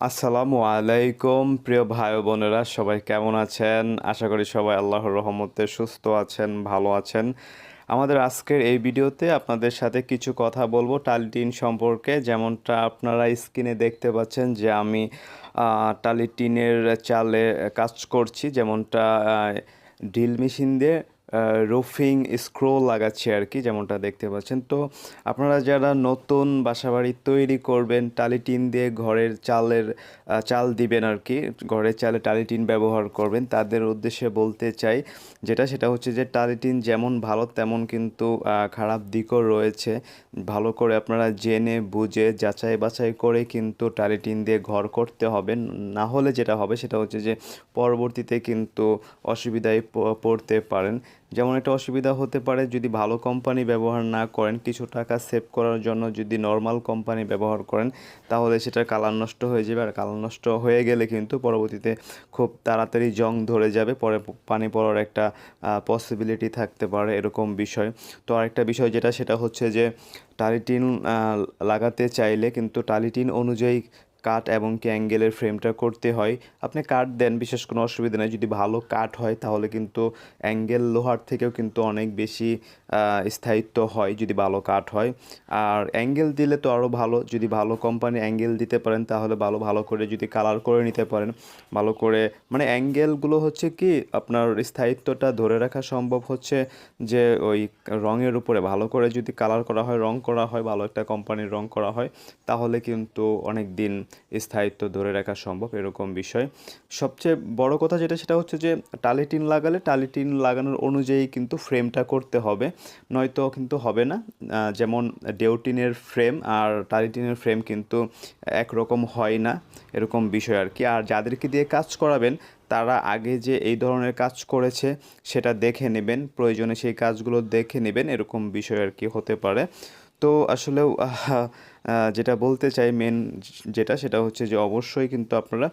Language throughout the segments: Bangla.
আসসালামু আলাইকুম, প্রিয় ভাই বোনেরা, সবাই কেমন আছেন? আশা করি সবাই আল্লাহর রহমতে সুস্থ আছেন, ভালো আছেন। আমাদের আজকের এই ভিডিওতে আপনাদের সাথে কিছু কথা বলব টালিটিন সম্পর্কে। যেমনটা আপনারা স্ক্রিনে দেখতে পাচ্ছেন যে আমি টালিটিনের চালে কাজ করছি। যেমনটা ড্রিল মেশিন দিয়ে রুফিং স্ক্রো লাগাচ্ছি আর কি, যেমনটা দেখতে পাচ্ছেন। তো আপনারা যারা নতুন বাসাবাড়ি তৈরি করবেন, টালি টিন দিয়ে ঘরের চালের চাল দিবেন আর কি, ঘরের চালে টালি টিন ব্যবহার করবেন, তাদের উদ্দেশ্যে বলতে চাই যেটা, সেটা হচ্ছে যে টালি টিন যেমন ভালো, তেমন কিন্তু খারাপ দিকও রয়েছে। ভালো করে আপনারা জেনে, বুঝে, যাচাই বাছাই করে কিন্তু টালি টিন দিয়ে ঘর করতে হবে। না হলে যেটা হবে, সেটা হচ্ছে যে পরবর্তীতে কিন্তু অসুবিধায় পড়তে পারেন। যেমন একটা অসুবিধা হতে পারে যদি ভালো কোম্পানি ব্যবহার না করেন, কিছু টাকা সেভ করার জন্য যদি নর্মাল কোম্পানি ব্যবহার করেন, তাহলে সেটা কালার নষ্ট হয়ে যাবে আর কালার নষ্ট হয়ে গেলে কিন্তু পরবর্তীতে খুব তাড়াতাড়ি জং ধরে যাবে, পরে পানি পড়ার একটা পসিবিলিটি থাকতে পারে এরকম বিষয়। তো আরেকটা বিষয় যেটা, সেটা হচ্ছে যে টালিটিন লাগাতে চাইলে কিন্তু টালিটিন অনুযায়ী কাঠ এবং কি অ্যাঙ্গেলের ফ্রেমটা করতে হয়। আপনি কাঠ দেন, বিশেষ কোনো অসুবিধা নেই। যদি ভালো কাঠ হয়, তাহলে কিন্তু অ্যাঙ্গেল লোহার থেকেও কিন্তু অনেক বেশি স্থায়িত্ব হয় যদি ভালো কাঠ হয়। আর অ্যাঙ্গেল দিলে তো আরও ভালো। যদি ভালো কোম্পানি অ্যাঙ্গেল দিতে পারেন, তাহলে ভালো ভালো করে যদি কালার করে নিতে পারেন, ভালো করে মানে অ্যাঙ্গেলগুলো হচ্ছে কি, আপনার স্থায়িত্বটা ধরে রাখা সম্ভব হচ্ছে যে ওই রঙের উপরে। ভালো করে যদি কালার করা হয়, রং করা হয়, ভালো একটা কোম্পানির রং করা হয়, তাহলে কিন্তু অনেক দিন স্থায়িত্ব ধরে রাখা সম্ভব এরকম বিষয়। সবচেয়ে বড় কথা যেটা, সেটা হচ্ছে যে টালিটিন লাগালে টালিটিন লাগানোর অনুযায়ী কিন্তু ফ্রেমটা করতে হবে, নয়তো কিন্তু হবে না। যেমন ডেউটিনের ফ্রেম আর টালিটিনের ফ্রেম কিন্তু একরকম হয় না, এরকম বিষয় আর কি। আর যাদেরকে দিয়ে কাজ করাবেন, তারা আগে যে এই ধরনের কাজ করেছে, সেটা দেখে নেবেন, প্রয়োজনে সেই কাজগুলো দেখে নেবেন, এরকম বিষয় আর কি হতে পারে। তো আসলেও যেটা বলতে চাই মেন যেটা, সেটা হচ্ছে যে অবশ্যই কিন্তু আপনারা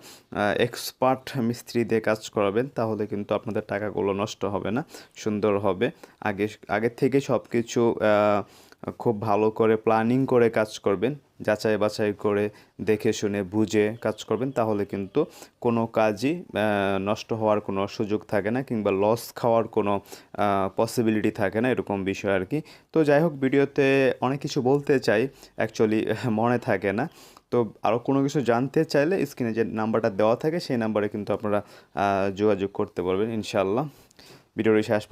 এক্সপার্ট মিস্ত্রি দিয়ে কাজ করাবেন, তাহলে কিন্তু আপনাদের টাকাগুলো নষ্ট হবে না, সুন্দর হবে। আগে আগে থেকে সব কিছু খুব ভালো করে প্ল্যানিং করে কাজ করবেন, যাচাই বাছাই করে দেখে শুনে বুঝে কাজ করবেন, তাহলে কিন্তু কোনো কাজই নষ্ট হওয়ার কোনো সুযোগ থাকে না কিংবা লস খাওয়ার কোনো পসিবিলিটি থাকে না এরকম বিষয় আর কি। তো যাই হোক, ভিডিওতে অনেক কিছু বলতে চাই অ্যাকচুয়ালি মনে থাকে না। তো আরও কোনো কিছু জানতে চাইলে স্ক্রিনে যে নাম্বারটা দেওয়া থাকে, সেই নাম্বারে কিন্তু আপনারা যোগাযোগ করতে পারবেন ইনশাল্লাহ ভিডিওটি শেষ